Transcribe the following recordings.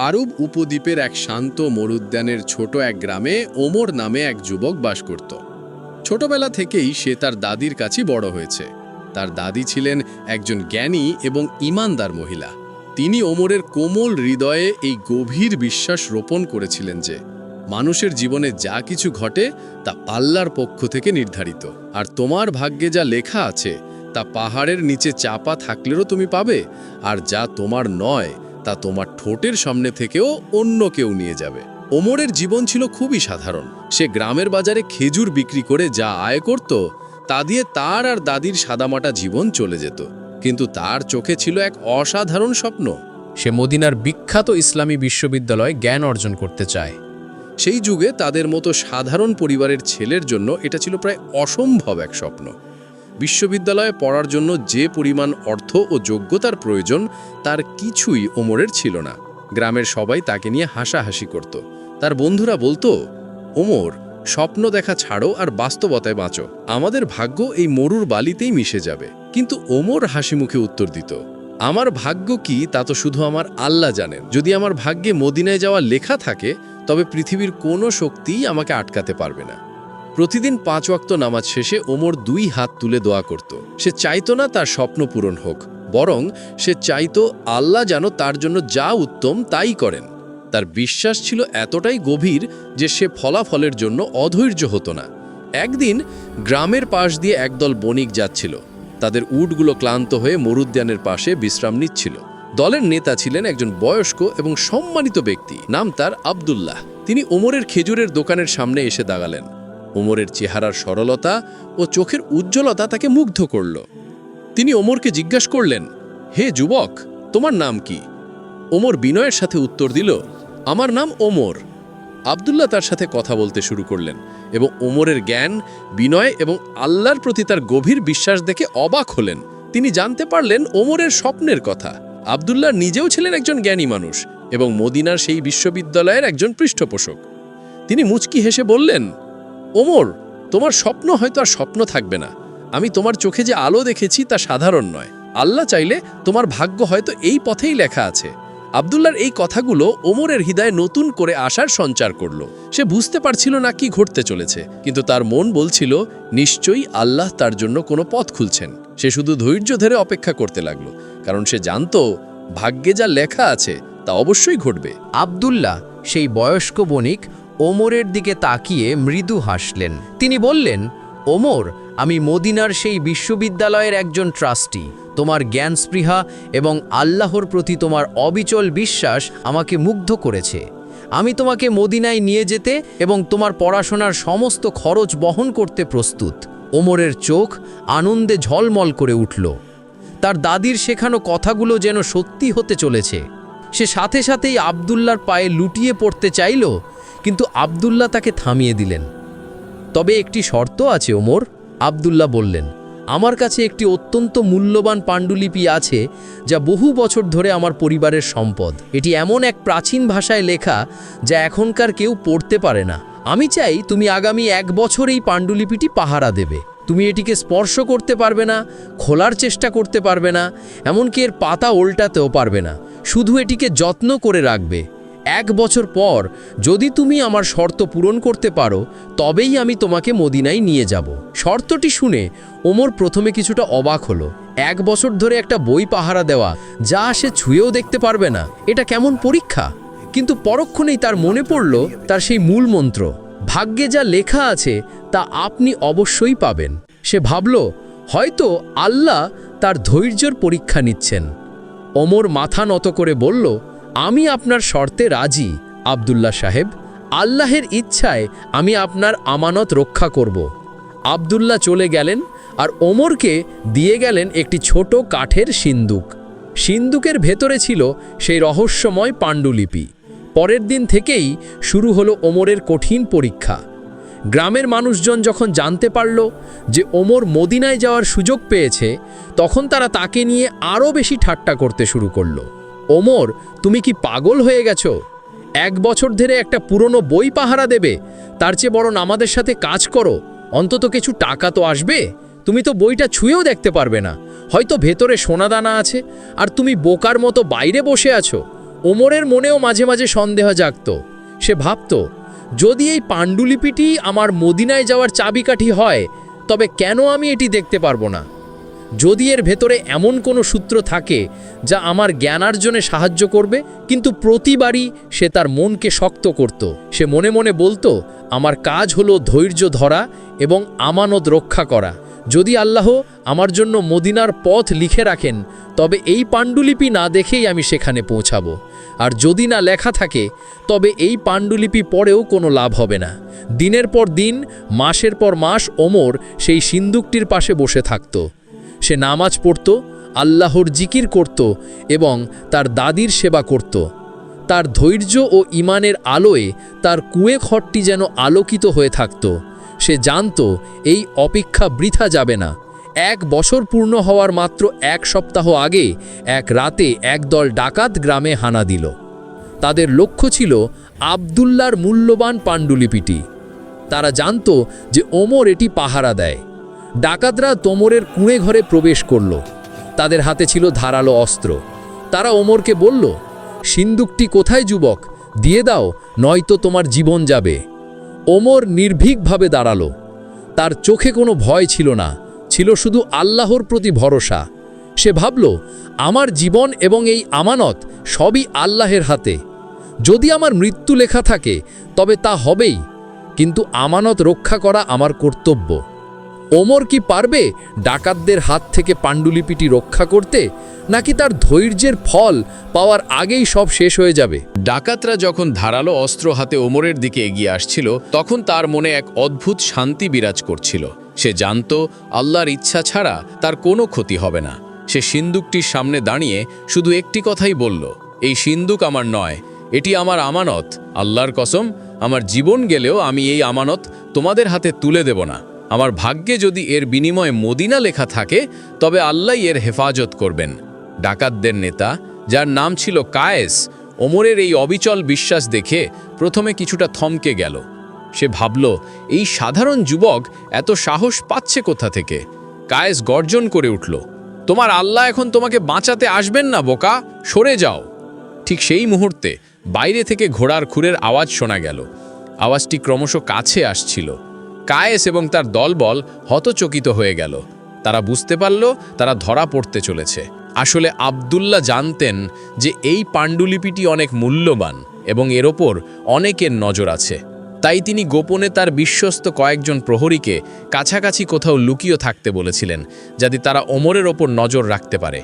আরব উপদ্বীপের এক শান্ত মরুদ্যানের ছোট এক গ্রামে ওমর নামে এক যুবক বাস করত। ছোটবেলা থেকেই সে তার দাদির কাছে বড় হয়েছে। তার দাদি ছিলেন একজন জ্ঞানী এবং ইমানদার মহিলা। তিনি ওমরের কোমল হৃদয়ে এই গভীর বিশ্বাস রোপণ করেছিলেন যে, মানুষের জীবনে যা কিছু ঘটে তা আল্লাহর পক্ষ থেকে নির্ধারিত। আর তোমার ভাগ্যে যা লেখা আছে, তা পাহাড়ের নিচে চাপা থাকলেও তুমি পাবে। আর যা তোমার নয় তা তোমার ঠোঁটের সামনে থেকেও অন্য কেউ নিয়ে যাবে। ওমরের জীবন ছিল খুবই সাধারণ। সে গ্রামের বাজারে খেজুর বিক্রি করে যা আয় করত, তা দিয়ে তার আর দাদির সাদামাটা জীবন চলে যেত। কিন্তু তার চোখে ছিল এক অসাধারণ স্বপ্ন। সে মদিনার বিখ্যাত ইসলামী বিশ্ববিদ্যালয়ে জ্ঞান অর্জন করতে চায়। সেই যুগে তাদের মতো সাধারণ পরিবারের ছেলের জন্য এটা ছিল প্রায় অসম্ভব এক স্বপ্ন। বিশ্ববিদ্যালয়ে পড়ার জন্য যে পরিমাণ অর্থ ও যোগ্যতার প্রয়োজন, তার কিছুই ওমরের ছিল না। গ্রামের সবাই তাকে নিয়ে হাসাহাসি করত। তার বন্ধুরা বলতো, ওমর, স্বপ্ন দেখা ছাড়ো আর বাস্তবতায় বাঁচো। আমাদের ভাগ্য এই মরুর বালিতেই মিশে যাবে। কিন্তু ওমর হাসি মুখে উত্তর দিত, আমার ভাগ্য কি তা তো শুধু আমার আল্লাহ জানেন। যদি আমার ভাগ্যে মদিনায় যাওয়া লেখা থাকে, তবে পৃথিবীর কোনো শক্তিই আমাকে আটকাতে পারবে না। প্রতিদিন পাঁচ ওয়াক্ত নামাজ শেষে ওমর দুই হাত তুলে দোয়া করত। সে চাইতো না তার স্বপ্ন পূরণ হোক, বরং সে চাইতো আল্লাহ যেন তার জন্য যা উত্তম তাই করেন। তার বিশ্বাস ছিল এতটাই গভীর যে সে ফলাফলের জন্য অধৈর্য হতো না। একদিন গ্রামের পাশ দিয়ে একদল বণিক যাচ্ছিল। তাদের উটগুলো ক্লান্ত হয়ে মরুদ্যানের পাশে বিশ্রাম নিচ্ছিল। দলের নেতা ছিলেন একজন বয়স্ক এবং সম্মানিত ব্যক্তি, নাম তার আব্দুল্লাহ। তিনি ওমরের খেজুরের দোকানের সামনে এসে দাঁড়ালেন। ওমরের চেহারার সরলতা ও চোখের উজ্জ্বলতা তাকে মুগ্ধ করল। তিনি ওমরকে জিজ্ঞাসা করলেন, হে যুবক, তোমার নাম কি? ওমর বিনয়ের সাথে উত্তর দিল, আমার নাম ওমর। আবদুল্লাহ তার সাথে কথা বলতে শুরু করলেন এবং ওমরের জ্ঞান, বিনয় এবং আল্লাহর প্রতি তার গভীর বিশ্বাস দেখে অবাক হলেন। তিনি জানতে পারলেন ওমরের স্বপ্নের কথা। আবদুল্লাহ নিজেও ছিলেন একজন জ্ঞানী মানুষ এবং মদিনার সেই বিশ্ববিদ্যালয়ের একজন পৃষ্ঠপোষক। তিনি মুচকি হেসে বললেন ওমর, তোমার স্বপ্ন হয়তো আর স্বপ্ন থাকবে না। আমি তোমার চোখে যে আলো দেখেছি তা সাধারণ নয়। আল্লাহ চাইলে তোমার ভাগ্য হয়তো এই পথেই লেখা আছে। আবদুল্লার এই কথাগুলো ওমরের হৃদয়ে নতুন করে আশার সঞ্চার করল। সে বুঝতে পারছিল না কি ঘটতে চলেছে, কিন্তু তার মন বলছিল, নিশ্চয়ই আল্লাহ তার জন্য কোনো পথ খুলছেন। সে শুধু ধৈর্য ধরে অপেক্ষা করতে লাগল, কারণ সে জানতো, ভাগ্যে যা লেখা আছে তা অবশ্যই ঘটবে। আবদুল্লাহ, সেই বয়স্ক বণিক ওমরের দিকে তাকিয়ে মৃদু হাসলেন। তিনি বললেন, ওমর, আমি মদিনার সেই বিশ্ববিদ্যালয়ের একজন ট্রাস্টি। তোমার জ্ঞান স্পৃহা এবং আল্লাহর প্রতি তোমার অবিচল বিশ্বাস আমাকে মুগ্ধ করেছে। আমি তোমাকে মদিনায় নিয়ে যেতে এবং তোমার পড়াশোনার সমস্ত খরচ বহন করতে প্রস্তুত। ওমরের চোখ আনন্দে ঝলমল করে উঠল। তার দাদির শেখানো কথাগুলো যেন সত্যি হতে চলেছে। সে সাথে সাথেই আবদুল্লার পায়ে লুটিয়ে পড়তে চাইল কিন্তু আবদুল্লাহ তাকে থামিয়ে দিলেন। তবে একটি শর্ত আছে, ওমর। আবদুল্লাহ বললেন, আমার কাছে একটি অত্যন্ত মূল্যবান পাণ্ডুলিপি আছে, যা বহু বছর ধরে আমার পরিবারের সম্পদ। এটি এমন এক প্রাচীন ভাষায় লেখা, যা এখনকার কেউ পড়তে পারে না। আমি চাই তুমি আগামী এক বছর এই পাণ্ডুলিপিটি পাহারা দেবে। তুমি এটিকে স্পর্শ করতে পারবে না, খোলার চেষ্টা করতে পারবে না, এমনকি এর পাতা ওল্টাতেও পারবে না। শুধু এটিকে যত্ন করে রাখবে। এক বছর পর যদি তুমি আমার শর্ত পূরণ করতে পারো, তবেই আমি তোমাকে মদিনায় নিয়ে যাব। শর্তটি শুনে ওমর প্রথমে কিছুটা অবাক হলো। এক বছর ধরে একটা বই পাহারা দেওয়া, যা সে ছুঁয়েও দেখতে পারবে না, এটা কেমন পরীক্ষা? কিন্তু পরক্ষণেই তার মনে পড়ল তার সেই মূল মন্ত্র। ভাগ্যে যা লেখা আছে, তা আপনি অবশ্যই পাবেন। সে ভাবল, হয়তো আল্লাহ তার ধৈর্যর পরীক্ষা নিচ্ছেন। ওমর মাথা নত করে বলল আমি আপনার শর্তে রাজি, আবদুল্লাহ সাহেব। আল্লাহের ইচ্ছায় আমি আপনার আমানত রক্ষা করব। আবদুল্লাহ চলে গেলেন আর ওমরকে দিয়ে গেলেন একটি ছোট কাঠের সিন্দুক। সিন্দুকের ভেতরে ছিল সেই রহস্যময় পাণ্ডুলিপি। পরের দিন থেকেই শুরু হলো ওমরের কঠিন পরীক্ষা। গ্রামের মানুষজন যখন জানতে পারল যে ওমর মদিনায় যাওয়ার সুযোগ পেয়েছে, তখন তারা তাকে নিয়ে আরও বেশি ঠাট্টা করতে শুরু করল। ওমর, তুমি কি পাগল হয়ে গেছো? এক বছর ধরে একটা পুরনো বই পাহারা দেবে, তার চেয়ে বরং আমাদের সাথে কাজ করো, অন্তত কিছু টাকা তো আসবে। তুমি তো বইটা ছুঁয়েও দেখতে পারবে না, হয়তো ভেতরে সোনাদানা আছে, আর তুমি বোকার মতো বাইরে বসে আছো। ওমরের মনেও মাঝে মাঝে সন্দেহ জাগত। সে ভাবত, যদি এই পাণ্ডুলিপিটি আমার মদিনায় যাওয়ার চাবিকাঠি হয়, তবে কেন আমি এটি দেখতে পারব না? যদি এর ভেতরে এমন কোনো সূত্র থাকে যা আমার জ্ঞানার্জনে সাহায্য করবে, কিন্তু প্রতিবারই সে তার মনকে শক্ত করত। সে মনে মনে বলতো, আমার কাজ হলো ধৈর্য ধরা এবং আমানত রক্ষা করা। যদি আল্লাহ আমার জন্য মদিনার পথ লিখে রাখেন, তবে এই পাণ্ডুলিপি না দেখেই আমি সেখানে পৌঁছাবো। আর যদি না লেখা থাকে, তবে এই পাণ্ডুলিপি পরেও কোনো লাভ হবে না। দিনের পর দিন, মাসের পর মাস ওমর সেই সিন্দুকটির পাশে বসে থাকত। সে নামাজ পড়ত, আল্লাহর জিকির করত এবং তার দাদির সেবা করত। তার ধৈর্য ও ইমানের আলোয় তার কুয়ে ঘরটি যেন আলোকিত হয়ে থাকত। সে জানত, এই অপেক্ষা বৃথা যাবে না। এক বছর পূর্ণ হওয়ার মাত্র এক সপ্তাহ আগে এক রাতে একদল ডাকাত গ্রামে হানা দিল। তাদের লক্ষ্য ছিল আবদুল্লার মূল্যবান পাণ্ডুলিপিটি। তারা জানত যে ওমর এটি পাহারা দেয়। ডাকাতরা তোমরের কুঁড়ে ঘরে প্রবেশ করল। তাদের হাতে ছিল ধারালো অস্ত্র। তারা ওমরকে বলল, সিন্দুকটি কোথায়, যুবক? দিয়ে দাও, নয়তো তোমার জীবন যাবে। ওমর নির্ভীকভাবে দাঁড়াল। তার চোখে কোনো ভয় ছিল না, ছিল শুধু আল্লাহর প্রতি ভরসা। সে ভাবল, আমার জীবন এবং এই আমানত সবই আল্লাহের হাতে। যদি আমার মৃত্যু লেখা থাকে, তবে তা হবেই। কিন্তু আমানত রক্ষা করা আমার কর্তব্য। ওমর কি পারবে ডাকাতদের হাত থেকে পাণ্ডুলিপিটি রক্ষা করতে, নাকি তার ধৈর্যের ফল পাওয়ার আগেই সব শেষ হয়ে যাবে? ডাকাতরা যখন ধারালো অস্ত্র হাতে ওমরের দিকে এগিয়ে আসছিল, তখন তার মনে এক অদ্ভুত শান্তি বিরাজ করছিল। সে জানত, আল্লাহর ইচ্ছা ছাড়া তার কোনো ক্ষতি হবে না। সে সিন্দুকটির সামনে দাঁড়িয়ে শুধু একটি কথাই বলল, এই সিন্দুক আমার নয়, এটি আমার আমানত। আল্লাহর কসম, আমার জীবন গেলেও আমি এই আমানত তোমাদের হাতে তুলে দেব না। আমার ভাগ্যে যদি এর বিনিময়ে মদিনা লেখা থাকে, তবে আল্লাহ এর হেফাজত করবেন। ডাকাতদের নেতা, যার নাম ছিল কায়েস, ওমরের এই অবিচল বিশ্বাস দেখে প্রথমে কিছুটা থমকে গেল। সে ভাবল, এই সাধারণ যুবক এত সাহস পাচ্ছে কোথা থেকে? কায়েস গর্জন করে উঠল, তোমার আল্লাহ এখন তোমাকে বাঁচাতে আসবেন না, বোকা, সরে যাও। ঠিক সেই মুহূর্তে বাইরে থেকে ঘোড়ার খুরের আওয়াজ শোনা গেল। আওয়াজটি ক্রমশ কাছে আসছিল। কায়েস এবং তার দলবল হতচকিত হয়ে গেল। তারা বুঝতে পারল, তারা ধরা পড়তে চলেছে। আসলে আবদুল্লাহ জানতেন যে এই পাণ্ডুলিপিটি অনেক মূল্যবান এবং এর ওপর অনেকের নজর আছে। তাই তিনি গোপনে তার বিশ্বস্ত কয়েকজন প্রহরীকে কাছাকাছি কোথাও লুকিয়ে থাকতে বলেছিলেন, যাতে তারা ওমরের ওপর নজর রাখতে পারে।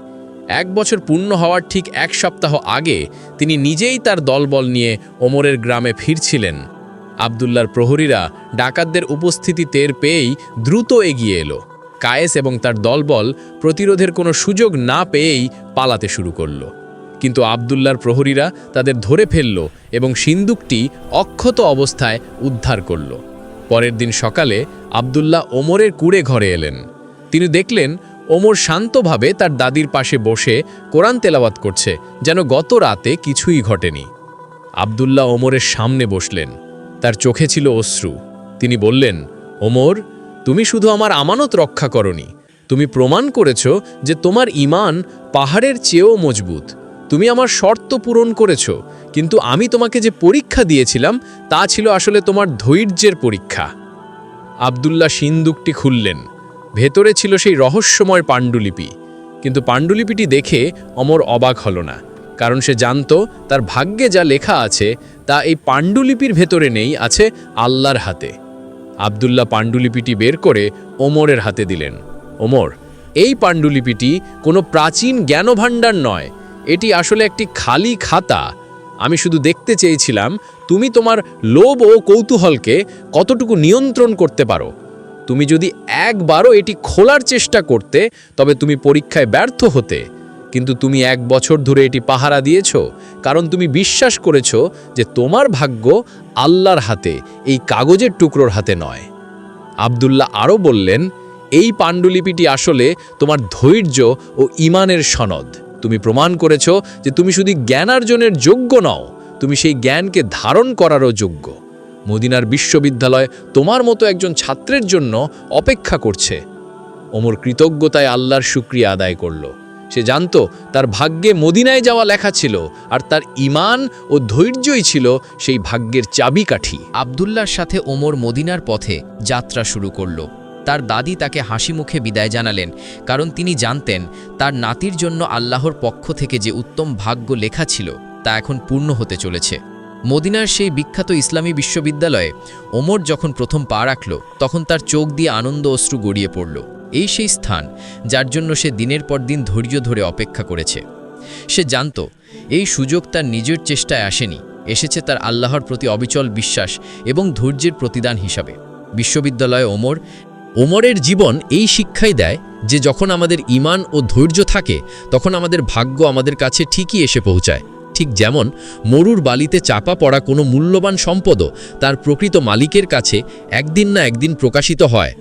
এক বছর পূর্ণ হওয়ার ঠিক এক সপ্তাহ আগে তিনি নিজেই তার দলবল নিয়ে ওমরের গ্রামে ফিরছিলেন। আবদুল্লার প্রহরীরা ডাকাতদের উপস্থিতি টের পেয়েই দ্রুত এগিয়ে এলো। কায়েস এবং তার দলবল প্রতিরোধের কোনো সুযোগ না পেয়েই পালাতে শুরু করল। কিন্তু আবদুল্লার প্রহরীরা তাদের ধরে ফেলল এবং সিন্দুকটি অক্ষত অবস্থায় উদ্ধার করল। পরের দিন সকালে আবদুল্লাহ ওমরের কুড়ে ঘরে এলেন। তিনি দেখলেন, ওমর শান্তভাবে তার দাদির পাশে বসে কোরআন তেলাওয়াত করছে, যেন গত রাতে কিছুই ঘটেনি। আবদুল্লাহ ওমরের সামনে বসলেন। তার চোখে ছিল অশ্রু। তিনি বললেন, ওমর, তুমি শুধু আমার আমানত রক্ষা করনি। তুমি প্রমাণ করেছ যে তোমার ইমান পাহাড়ের চেয়েও মজবুত। তুমি আমার শর্ত পূরণ করেছ, কিন্তু আমি তোমাকে যে পরীক্ষা দিয়েছিলাম, তা ছিল আসলে তোমার ধৈর্যের পরীক্ষা। আবদুল্লাহ সিন্দুকটি খুললেন। ভেতরে ছিল সেই রহস্যময় পাণ্ডুলিপি। কিন্তু পাণ্ডুলিপিটি দেখে অমর অবাক হল না, কারণ সে জানত তার ভাগ্যে যা লেখা আছে তা এই পাণ্ডুলিপির ভেতরে নেই, আছে আল্লাহর হাতে। আবদুল্লাহ পাণ্ডুলিপিটি বের করে ওমরের হাতে দিলেন। ওমর, এই পাণ্ডুলিপিটি কোনো প্রাচীন জ্ঞানভাণ্ডার নয়, এটি আসলে একটি খালি খাতা। আমি শুধু দেখতে চেয়েছিলাম, তুমি তোমার লোভ ও কৌতূহলকে কতটুকু নিয়ন্ত্রণ করতে পারো। তুমি যদি একবারও এটি খোলার চেষ্টা করতে, তবে তুমি পরীক্ষায় ব্যর্থ হতে। কিন্তু তুমি এক বছর ধরে এটি পাহারা দিয়েছ, কারণ তুমি বিশ্বাস করেছ যে তোমার ভাগ্য আল্লাহর হাতে, এই কাগজের টুকরোর হাতে নয়। আবদুল্লাহ আরও বললেন, এই পাণ্ডুলিপিটি আসলে তোমার ধৈর্য ও ইমানের সনদ। তুমি প্রমাণ করেছ যে তুমি শুধু জ্ঞানার্জনের যোগ্য নও, তুমি সেই জ্ঞানকে ধারণ করারও যোগ্য। মদিনার বিশ্ববিদ্যালয় তোমার মতো একজন ছাত্রের জন্য অপেক্ষা করছে। ওমর কৃতজ্ঞতায় আল্লাহর শুক্রিয়া আদায় করল। সে জানত তার ভাগ্যে মদিনায় যাওয়া লেখা ছিল আর তার ইমান ও ধৈর্যই ছিল সেই ভাগ্যের চাবিকাঠি। আবদুল্লার সাথে ওমর মদিনার পথে যাত্রা শুরু করল। তার দাদি তাকে হাসি মুখে বিদায় জানালেন, কারণ তিনি জানতেন তার নাতির জন্য আল্লাহর পক্ষ থেকে যে উত্তম ভাগ্য লেখা ছিল তা এখন পূর্ণ হতে চলেছে। মদিনার সেই বিখ্যাত ইসলামী বিশ্ববিদ্যালয়ে ওমর যখন প্রথম পা রাখল, তখন তার চোখ দিয়ে আনন্দ অশ্রু গড়িয়ে পড়ল। এই সেই স্থান যার জন্য সে দিনের পর দিন ধৈর্য ধরে অপেক্ষা করেছে। সে জানত, এই সুযোগ তার নিজের চেষ্টায় আসেনি, এসেছে তার আল্লাহর প্রতি অবিচল বিশ্বাস এবং ধৈর্যের প্রতিদান হিসাবে। বিশ্ববিদ্যালয়ে ওমর, ওমরের জীবন এই শিক্ষাই দেয় যে যখন আমাদের ইমান ও ধৈর্য থাকে, তখন আমাদের ভাগ্য আমাদের কাছে ঠিকই এসে পৌঁছায়। ঠিক যেমন মরুর বালিতে চাপা পড়া কোনো মূল্যবান সম্পদও তার প্রকৃত মালিকের কাছে একদিন না একদিন প্রকাশিত হয়।